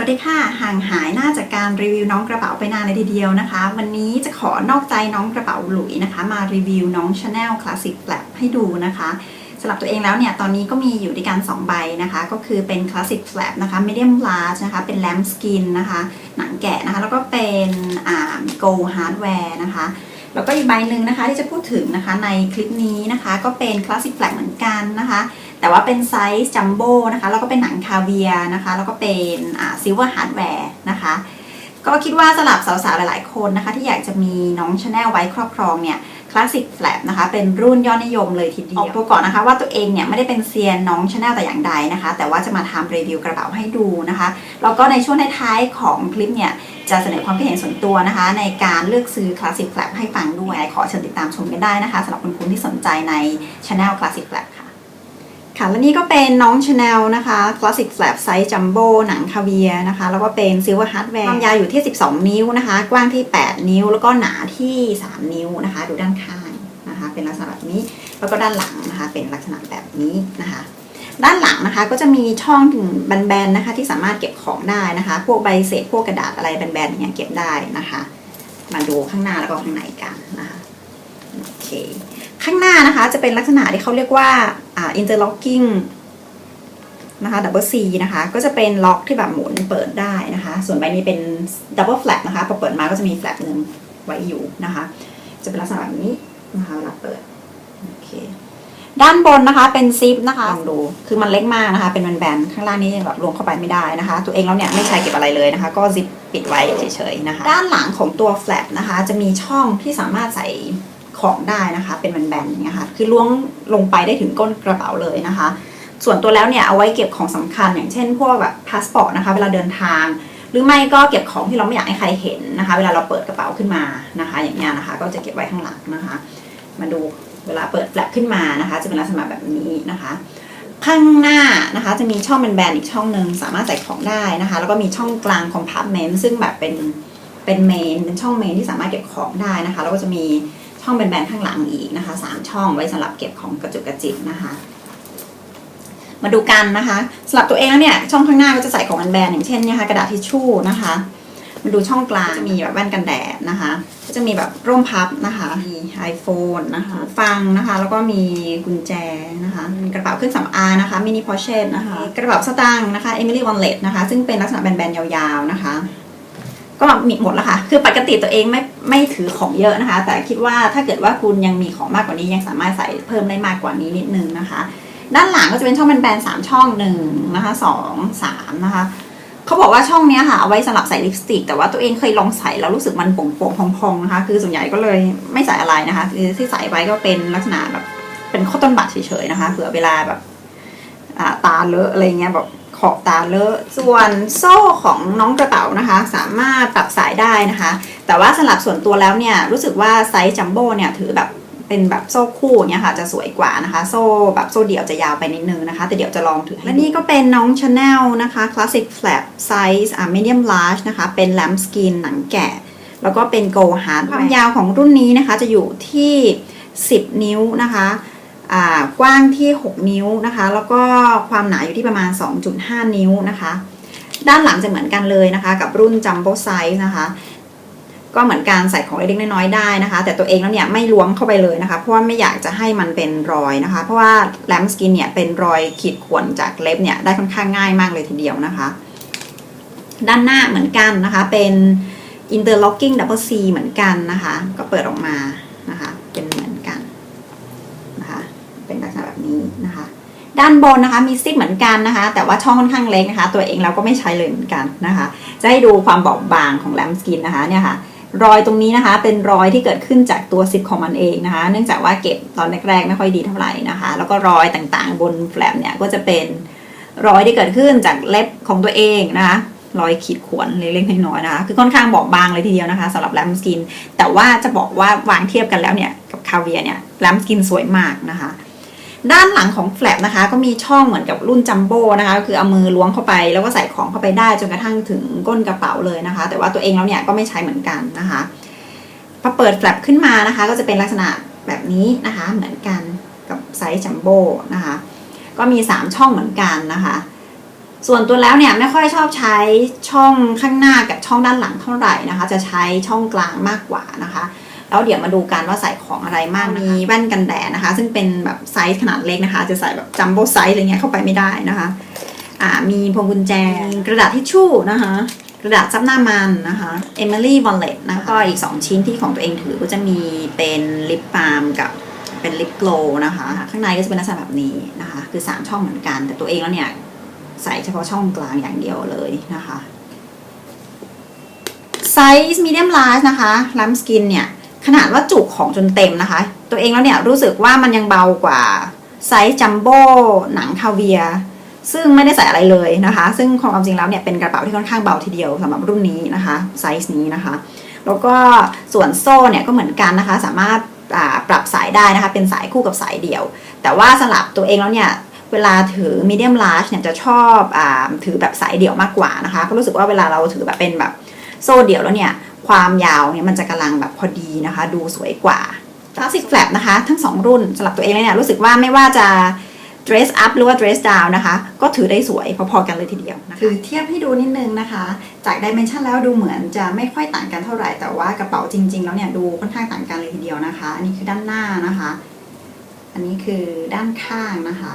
วัสดีค่ะ ห่างหายหน้าจากการรีวิวน้องกระเป๋าไปนานเลยทีเดียวนะคะ วันนี้จะขอนอกใจน้องกระเป๋าหลุยนะคะ มารีวิวน้อง Chanel Classic Flap ให้ดูนะคะสำหรับตัวเองแล้วเนี่ย ตอนนี้ก็มีอยู่ด้วยกัน 2 ใบนะคะ ก็คือเป็น Classic Flap นะคะ Medium Large นะคะ เป็น Lamb Skin นะคะ หนังแกะนะคะ แล้วก็เป็นอ่า Gold Hardware นะคะ แล้วก็อีกใบหนึ่งนะคะที่จะพูดถึงนะคะในคลิปนี้นะคะก็เป็นคลาสสิกแฟลกเหมือนกันนะคะแต่ว่าเป็นไซส์จัมโบ้นะคะแล้วก็เป็นหนังคาเวียนะคะแล้วก็เป็นซิลเวอร์ฮาร์ดแวร์นะคะก็คิดว่าสำหรับสาวๆหลายๆคนนะคะที่อยากจะมีน้องชาแนลไว้ครอบครองเนี่ย คลาสสิกแฟลปนะคะ เป็นรุ่นยอดนิยมเลยทีเดียวออกตัวก่อนนะคะว่าตัวเองเนี่ยไม่ได้เป็นเซียนน้องชาแนลแต่อย่างใดนะคะ แต่ว่าจะมาทำรีวิวกระเป๋าให้ดูนะคะแล้วก็ในช่วงท้ายๆของคลิปเนี่ยจะเสนอความคิดเห็นส่วนตัวนะคะ ในการเลือกซื้อคลาสสิกแฟลปให้ฟังด้วยขอเชิญติดตามชมกันได้นะคะสำหรับคุณๆที่สนใจในช anel คลาสสิกแฟลป ค่ะและนี่ก็เป็นน้อง Chanel นะคะ Classic Flap Size Jumbo หนังคาเวียนะคะ แล้วก็เป็น Silver Hardware ความยาวอยู่ที่ 12 นิ้วนะคะ กว้างที่ 8 นิ้ว แล้วก็หนาที่ 3 นิ้วนะคะ ดูด้านข้างนะคะ เป็นลักษณะแบบนี้ แล้วก็ด้านหลังนะคะ เป็นลักษณะแบบนี้นะคะ ด้านหลังนะคะก็จะมีช่องถึงแบนๆนะคะ ที่สามารถเก็บของได้นะคะ พวกใบเศษ พวกกระดาษอะไรแบนๆอย่างเงี้ยเก็บได้นะคะ มาดูข้างหน้าแล้วก็ข้างในกันนะคะ โอเคข้างหน้านะคะจะเป็นลักษณะที่เขาเรียกว่าอ่า interlocking นะคะ double C นะคะก็จะเป็นล็อกที่แบบหมุนเปิดได้นะคะ ส่วนใบนี้เป็น double flap นะคะพอเปิดมาก็จะมี flap หนึ่งไว้อยู่นะคะ จะเป็นลักษณะแบบนี้นะคะเวลาเปิดโอเคด้านบนนะคะเป็นซิปนะคะลองดูคือมันเล็กมากนะคะ เป็นแบนๆข้างล่างนี้ยังแบบรวมเข้าไปไม่ได้นะคะ ตัวเองแล้วเนี่ยไม่ใช้เก็บอะไรเลยนะคะ ก็ซิปปิดไว้เฉยๆนะคะ ด้านหลังของตัวแฟลปนะคะ จะมีช่องที่สามารถใส่ ของได้นะคะ เป็นแบนๆอย่างเงี้ยค่ะคือล้วงลงไปได้ถึงก้นกระเป๋าเลยนะคะ ส่วนตัวแล้วเนี่ยเอาไว้เก็บของสำคัญอย่างเช่น พวกแบบพาสปอร์ตนะคะ เวลาเดินทาง หรือไม่ก็เก็บของที่เราไม่อยากให้ใครเห็นนะคะ เวลาเราเปิดกระเป๋าขึ้นมานะคะ อย่างเงี้ยนะคะ ก็จะเก็บไว้ข้างหลังนะคะ มาดูเวลาเปิดแฟลปขึ้นมานะคะ จะเป็นลักษณะแบบนี้นะคะข้างหน้านะคะจะมีช่องเป็นแบนๆอีกช่องหนึ่งสามารถใส่ของได้นะคะ แล้วก็มีช่องกลางคอมพาร์ตเมนต์ซึ่งแบบเป็นเป็นเมนเป็นช่องเมนที่สามารถเก็บของได้นะคะ แล้วก็จะมี ช่องเป็นแบนๆข้างหลังอีกนะคะสามช่องไว้สำหรับเก็บของกระจุกกระจิกนะคะ มาดูกันนะคะสำหรับตัวเองแล้วเนี่ยช่องข้างหน้าก็จะใส่ของแบนๆอย่างเช่นเนี่ยค่ะกระดาษทิชชู่นะคะมาดูช่องกลางจะมีแบบแว่นกันแดดนะคะ ก็จะมีแบบร่มพับนะคะมี iPhone นะคะ ฟังนะคะ แล้วก็มีกุญแจนะคะกระเป๋าเครื่องสำอางนะคะมินิพอเชตนะคะ กระเป๋าสตางค์นะคะ Emily Wallet นะคะ ซึ่งเป็นลักษณะแบนๆยาวๆนะคะ ก็มีหมดแล้วค่ะ คือปกติตัวเองไม่ ไม่ถือของเยอะนะคะ แต่คิดว่าถ้าเกิดว่าคุณยังมีของมากกว่านี้ยังสามารถใส่เพิ่มได้มากกว่านี้นิดนึงนะคะ ด้านหลังก็จะเป็นช่องแบนๆสามช่องหนึ่งนะคะสองสามนะคะเขาบอกว่าช่องนี้ค่ะเอาไว้สำหรับใส่ลิปสติกแต่ว่าตัวเองเคยลองใส่แล้วรู้สึกมันโป่งๆพองๆนะคะ คือส่วนใหญ่ก็เลยไม่ใส่อะไรนะคะคือที่ใส่ไว้ก็เป็นลักษณะแบบเป็นข้อต้นบัตรเฉยๆนะคะเผื่อเวลาแบบตาเลอะอะไรเงี้ยแบบ ขอบตาเลอะส่วนโซ่ของน้องกระเป๋านะคะ สามารถปรับสายได้นะคะ แต่ว่าสำหรับส่วนตัวแล้วเนี่ยรู้สึกว่าไซส์จัมโบ้เนี่ยถือแบบเป็นแบบโซ่คู่เงี้ยค่ะจะสวยกว่านะคะ โซ่แบบโซ่เดี่ยวจะยาวไปนิดนึงนะคะ แต่เดี๋ยวจะลองถือให้และนี่ก็เป็นน้อง Chanel นะคะ Classic Flap Size อ่า Medium Large นะคะ เป็น Lamb Skin หนังแกะ แล้วก็เป็น Gold Hard ความยาวของรุ่นนี้นะคะ จะอยู่ที่ 10 นิ้วนะคะ กว้างที่ 6 นิ้วนะคะ แล้วก็ความหนาอยู่ที่ประมาณ 2.5 นิ้วนะคะ ด้านหลังจะเหมือนกันเลยนะคะ กับรุ่น Jumbo Size นะคะ ก็เหมือนการใส่ของเล็กๆน้อยๆได้นะคะ แต่ตัวเองแล้วเนี่ยไม่ล้วงเข้าไปเลยนะคะ เพราะว่าไม่อยากจะให้มันเป็นรอยนะคะ เพราะว่าแลมสกินเนี่ยเป็นรอยขีดข่วนจากเล็บเนี่ยได้ค่อนข้างง่ายมากเลยทีเดียวนะคะ ด้านหน้าเหมือนกันนะคะ เป็น interlocking double C เหมือนกันนะคะ ก็เปิดออกมานะคะ เป็นเหมือนกันนะคะ เป็นลักษณะแบบนี้นะคะ ด้านบนนะคะมีซิปเหมือนกันนะคะ แต่ว่าช่องค่อนข้างเล็กนะคะ ตัวเองเราก็ไม่ใช้เลยเหมือนกันนะคะ จะให้ดูความบอบบางของแลมสกินนะคะเนี่ยค่ะรอยตรงนี้นะคะเป็นรอยที่เกิดขึ้นจากตัวซิปของมันเองนะคะ เนื่องจากว่าเก็บตอนแรกๆไม่ค่อยดีเท่าไหร่นะคะ แล้วก็รอยต่างๆ บนแฟลปเนี่ยก็จะเป็นรอยที่เกิดขึ้นจากเล็บของตัวเองนะคะรอยขีดข่วนเล็กๆน้อยๆนะคะ คือค่อนข้างบอบบางเลยทีเดียวนะคะสำหรับแลมสกิน แต่ว่าจะบอกว่าวางเทียบกันแล้วเนี่ยกับคาเวียเนี่ยแลมสกินสวยมากนะคะ ด้านหลังของแฟลปนะคะ ก็มีช่องเหมือนกับรุ่นจัมโบ้นะคะก็คือเอามือล้วงเข้าไปแล้วก็ใส่ของเข้าไปได้จนกระทั่งถึงก้นกระเป๋าเลยนะคะ แต่ว่าตัวเองแล้วเนี่ยก็ไม่ใช้เหมือนกันนะคะพอเปิดแฟลปขึ้นมานะคะ ก็จะเป็นลักษณะแบบนี้นะคะ เหมือนกันกับไซส์จัมโบ้นะคะ ก็มี 3 ช่องเหมือนกันนะคะ ส่วนตัวแล้วเนี่ยไม่ค่อยชอบใช้ช่องข้างหน้ากับช่องด้านหลังเท่าไหร่นะคะ จะใช้ช่องกลางมากกว่านะคะ แล้วเดี๋ยวมาดูกันว่าใส่ของอะไรมากมีแว่นกันแดดนะคะ ซึ่งเป็นแบบไซส์ขนาดเล็กนะคะ จะใส่แบบจัมโบ้ไซส์อะไรเงี้ยเข้าไปไม่ได้นะคะอ่ามีพวงกุญแจมีกระดาษทิชชู่นะคะกระดาษซับหน้ามันนะคะเอมิลี่วอลเล็ตนะคะก็อีก 2 ชิ้นที่ของตัวเองถือก็จะมีเป็นลิปบาล์มกับเป็นลิปโกลนะคะ ข้างในก็จะเป็นลักษณะแบบนี้นะคะ คือ 3 ช่องเหมือนกัน แต่ตัวเองแล้วเนี่ย ใส่เฉพาะช่องกลางอย่างเดียวเลยนะคะไซส์มีเดียมลาร์จนะคะลัมสกินเนี่ย ขนาดว่าจุของจนเต็มนะคะ ตัวเองแล้วเนี่ยรู้สึกว่ามันยังเบากว่าไซส์จัมโบ้หนังคาเวียซึ่งไม่ได้ใส่อะไรเลยนะคะ ซึ่งความจริงแล้วเนี่ยเป็นกระเป๋าที่ค่อนข้างเบาทีเดียวสำหรับรุ่นนี้นะคะไซส์นี้นะคะ แล้วก็ส่วนโซ่เนี่ยก็เหมือนกันนะคะ สามารถปรับสายได้นะคะ เป็นสายคู่กับสายเดี่ยว แต่ว่าสำหรับตัวเองแล้วเนี่ยเวลาถือ medium large เนี่ยจะชอบอถือแบบสายเดี่ยวมากกว่านะคะ ก็รู้สึกว่าเวลาเราถือแบบเป็นแบบโซ่เดี่ยวแล้วเนี่ย ความยาวเนี่ยมันจะกำลังแบบพอดีนะคะ ดูสวยกว่า Classic Flap นะคะ ทั้ง 2 รุ่นสำหรับตัวเองเลยเนี่ยรู้สึกว่าไม่ว่าจะ dress up หรือว่า dress down นะคะ ก็ถือได้สวยพอๆกันเลยทีเดียวนะคะคือเทียบให้ดูนิดนึงนะคะ จาก dimension แล้วดูเหมือนจะไม่ค่อยต่างกันเท่าไหร่ แต่ว่ากระเป๋าจริง ๆ แล้วเนี่ยดูค่อนข้างต่างกันเลยทีเดียวนะคะ อันนี้คือด้านหน้านะคะ อันนี้คือด้านข้างนะคะ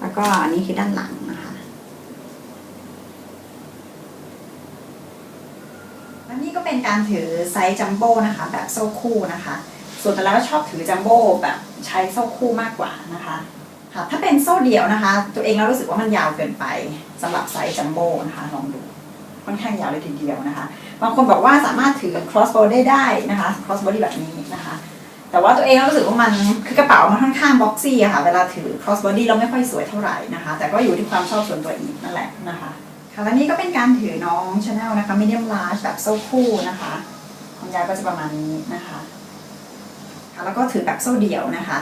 แล้วก็อันนี้คือด้านหลังนะคะ และนี่ก็ เป็นการถือไซส์จัมโบ้นะคะ แบบโซ่คู่นะคะ ส่วนตัวแล้วชอบถือจัมโบ้แบบใช้โซ่คู่มากกว่านะคะค่ะถ้าเป็นโซ่เดี่ยวนะคะ ตัวเองแล้วรู้สึกว่ามันยาวเกินไปสำหรับไซส์จัมโบ้นะคะลองดูค่อนข้างยาวเลยทีเดียวนะคะ บางคนบอกว่าสามารถถือ cross body ได้นะคะ cross body แบบนี้นะคะ แต่ว่าตัวเองรู้สึกว่ามันคือกระเป๋ามันค่อนข้างบ็อกซี่อะค่ะ เวลาถือ cross body เราไม่ค่อยสวยเท่าไหร่นะคะ แต่ก็อยู่ที่ความชอบส่วนตัวอีกนั่นแหละนะคะ ค่ะและนี่ก็เป็นการถือน้อง Chanel นะคะ medium large แบบโซ่คู่นะคะความยาวก็จะประมาณนี้นะคะค่ะแล้วก็ถือแบบโซ่เดี่ยวนะคะ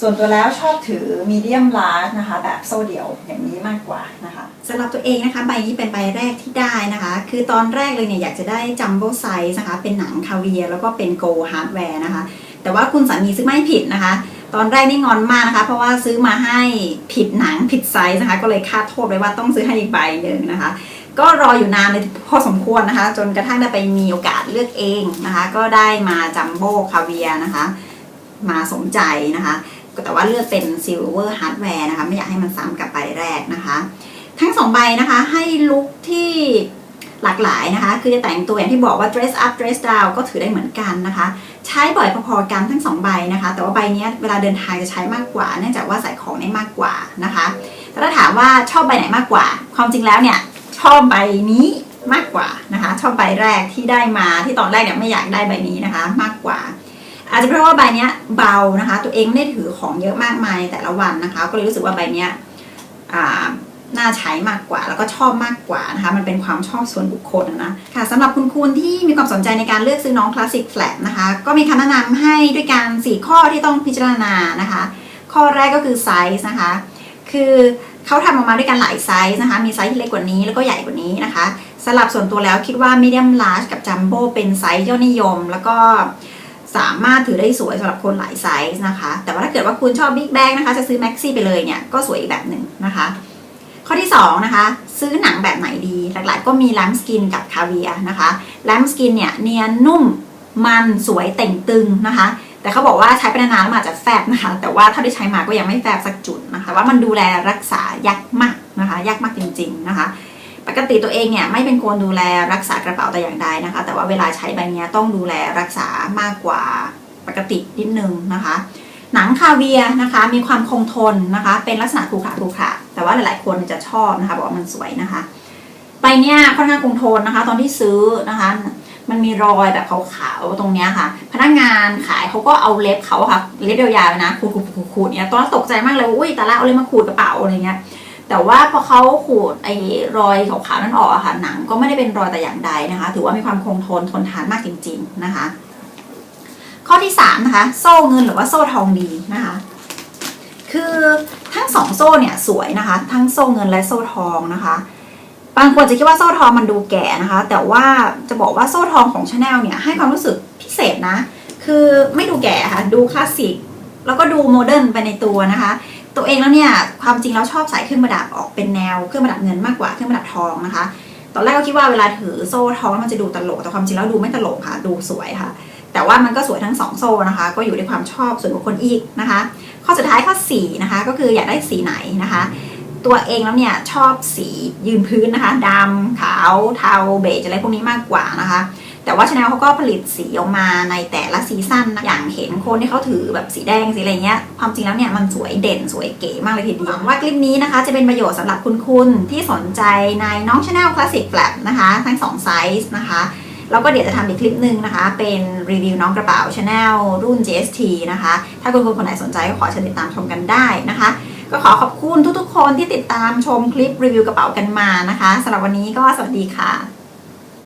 ส่วนตัวแล้วชอบถือ medium large นะคะ แบบโซ่เดี่ยวอย่างนี้มากกว่านะคะสำหรับตัวเองนะคะใบนี้เป็นใบแรกที่ได้นะคะ คือตอนแรกเลยเนี่ยอยากจะได้ jumbo size นะคะ เป็นหนังคาเวียแล้วก็เป็น gold hardware นะคะ แต่ว่าคุณสามีซื้อไม่ผิดนะคะ ตอนแรกนี่งอนมากนะคะ เพราะว่าซื้อมาให้ผิดหนังผิดไซส์นะคะ ก็เลยคาดโทษไว้ว่าต้องซื้อให้อีกใบหนึ่งนะคะ ก็รออยู่นานเลยพอสมควรนะคะ จนกระทั่งได้ไปมีโอกาสเลือกเองนะคะ ก็ได้มาจัมโบ้คาเวียนะคะ มาสมใจนะคะ แต่ว่าเลือกเป็นซิลเวอร์ฮาร์ดแวร์นะคะ ไม่อยากให้มันซ้ำกับใบแรกนะคะ ทั้งสองใบนะคะให้ลุคที่ หลากหลายนะคะ คือจะแต่งตัวอย่างที่บอกว่า dress up dress down ก็ถือได้เหมือนกันนะคะ ใช้บ่อยพอๆกันทั้งสองใบนะคะ แต่ว่าใบเนี้ยเวลาเดินทางจะใช้มากกว่า เนื่องจากว่าใส่ของได้มากกว่านะคะแต่ถ้าถามว่าชอบใบไหนมากกว่า ความจริงแล้วเนี่ยชอบใบนี้มากกว่านะคะ ชอบใบแรกที่ได้มาที่ตอนแรกเนี่ยไม่อยากได้ใบนี้นะคะ มากกว่า อาจจะเพราะว่าใบเนี้ยเบานะคะ ตัวเองไม่ได้ถือของเยอะมากมายแต่ละวันนะคะ ก็เลยรู้สึกว่าใบเนี้ยอ่า น่าใช้มากกว่า แล้วก็ชอบมากกว่านะคะมันเป็นความชอบส่วนบุคคลนะค่ะสำหรับคุณคุณที่มีความสนใจในการเลือกซื้อน้องคลาสสิกแฟลตนะคะก็มีคำแนะนำให้ด้วยการ4ข้อที่ต้องพิจารณานะคะ ข้อแรกก็คือไซส์นะคะคือเขาทำออกมาด้วยกันหลายไซส์นะคะ มีไซส์ที่เล็กกว่านี้แล้วก็ใหญ่กว่านี้นะคะสำหรับส่วนตัวแล้วคิดว่า medium large กับ jumbo เป็นไซส์ยอดนิยม แล้วก็สามารถถือได้สวยสำหรับคนหลายไซส์นะคะ แต่ว่าถ้าเกิดว่าคุณชอบ big bag นะคะ จะซื้อ maxi ไปเลยเนี่ย ก็สวยอีกแบบหนึ่งนะคะ ข้อที่2นะคะซื้อหนังแบบไหนดี หลักๆก็มีแลมสกินกับคาเวียนะคะแลมสกินเนี่ยเนียนนุ่มมันสวยเต่งตึงนะคะ แต่เขาบอกว่าใช้ไปนานๆแล้วมันอาจจะแฟบนะคะ แต่ว่าเท่าที่ใช้มาก็ยังไม่แฟบสักจุดนะคะ ว่ามันดูแลรักษายากมากนะคะยากมากจริง ๆนะคะ ปกติตัวเองเนี่ยไม่เป็นคนดูแลรักษากระเป๋าแต่อย่างใดนะคะ แต่ว่าเวลาใช้ใบนี้ต้องดูแลรักษามากกว่าปกตินิดนึงนะคะ หนังคาเวียนะคะ มีความคงทนนะคะ เป็นลักษณะขรุขระขรุขระแต่ว่าหลายๆคนจะชอบนะคะ บอกว่ามันสวยนะคะใบเนี้ยค่อนข้างคงทนนะคะ ตอนที่ซื้อนะคะ มันมีรอยแบบขาวๆตรงเนี้ยค่ะ พนักงานขายเขาก็เอาเล็บเขาค่ะเล็บยาวๆนะขูดๆขูดๆเนี่ยตอนตกใจมากเลยอุ้ยต่ละเอาเล็บมาขูดกระเป๋าอะไรเงี้ยแต่ว่าพอเขาขูดไอ้รอยขาวๆนั้นออกอะค่ะหนังก็ไม่ได้เป็นรอยแต่อย่างใดนะคะ ถือว่ามีความคงทนทนทานมากจริง ๆนะคะ ข้อที่3นะคะโซ่เงินหรือว่าโซ่ทองดีนะคะคือทั้งสองโซ่เนี่ยสวยนะคะ ทั้งโซ่เงินและโซ่ทองนะคะบางคนจะคิดว่าโซ่ทองมันดูแก่นะคะ แต่ว่าจะบอกว่าโซ่ทองของชาแนลเนี่ยให้ความรู้สึกพิเศษนะ คือไม่ดูแก่ค่ะดูคลาสสิกแล้วก็ดูโมเดิร์นไปในตัวนะคะ ตัวเองแล้วเนี่ยความจริงแล้วชอบใส่เครื่องประดับออกเป็นแนวเครื่องประดับเงินมากกว่าเครื่องประดับทองนะคะ ตอนแรกก็คิดว่าเวลาถือโซ่ทองมันจะดูตลกแต่ความจริงแล้วดูไม่ตลกค่ะ ดูสวยค่ะ แต่ว่ามันก็สวยทั้งสองโซ่นะคะ ก็อยู่ในความชอบส่วนบุคคลอีกนะคะ ข้อสุดท้ายข้อ4นะคะก็คืออยากได้สีไหนนะคะ ตัวเองแล้วเนี่ยชอบสียืนพื้นนะคะดำขาวเทาเบจอะไรพวกนี้มากกว่านะคะแต่ว่าชาแนลเขาก็ผลิตสีออกมาในแต่ละซีซั่นนะอย่างเห็นคนที่เขาถือแบบสีแดงสีอะไรเงี้ย ความจริงแล้วเนี่ยมันสวยเด่นสวยเก๋มากเลยทีเดียวว่าคลิปนี้นะคะจะเป็นประโยชน์สำหรับคุณคุณที่สนใจในน้องชาแนลคลาสสิกแฟลนะคะ ทั้ง2ไซส์นะคะ แล้วก็เดี๋ยวจะทำอีกคลิปหนึ่งนะคะ เป็นรีวิวน้องกระเป๋าชาแนลรุ่น GST นะคะ ถ้าคุณคุณคนไหนสนใจก็ขอเชิญติดตามชมกันได้นะคะ ก็ขอขอบคุณทุกๆ คนที่ติดตามชมคลิปรีวิวกระเป๋ากันมานะคะสำหรับวันนี้ก็สวัสดีค่ะ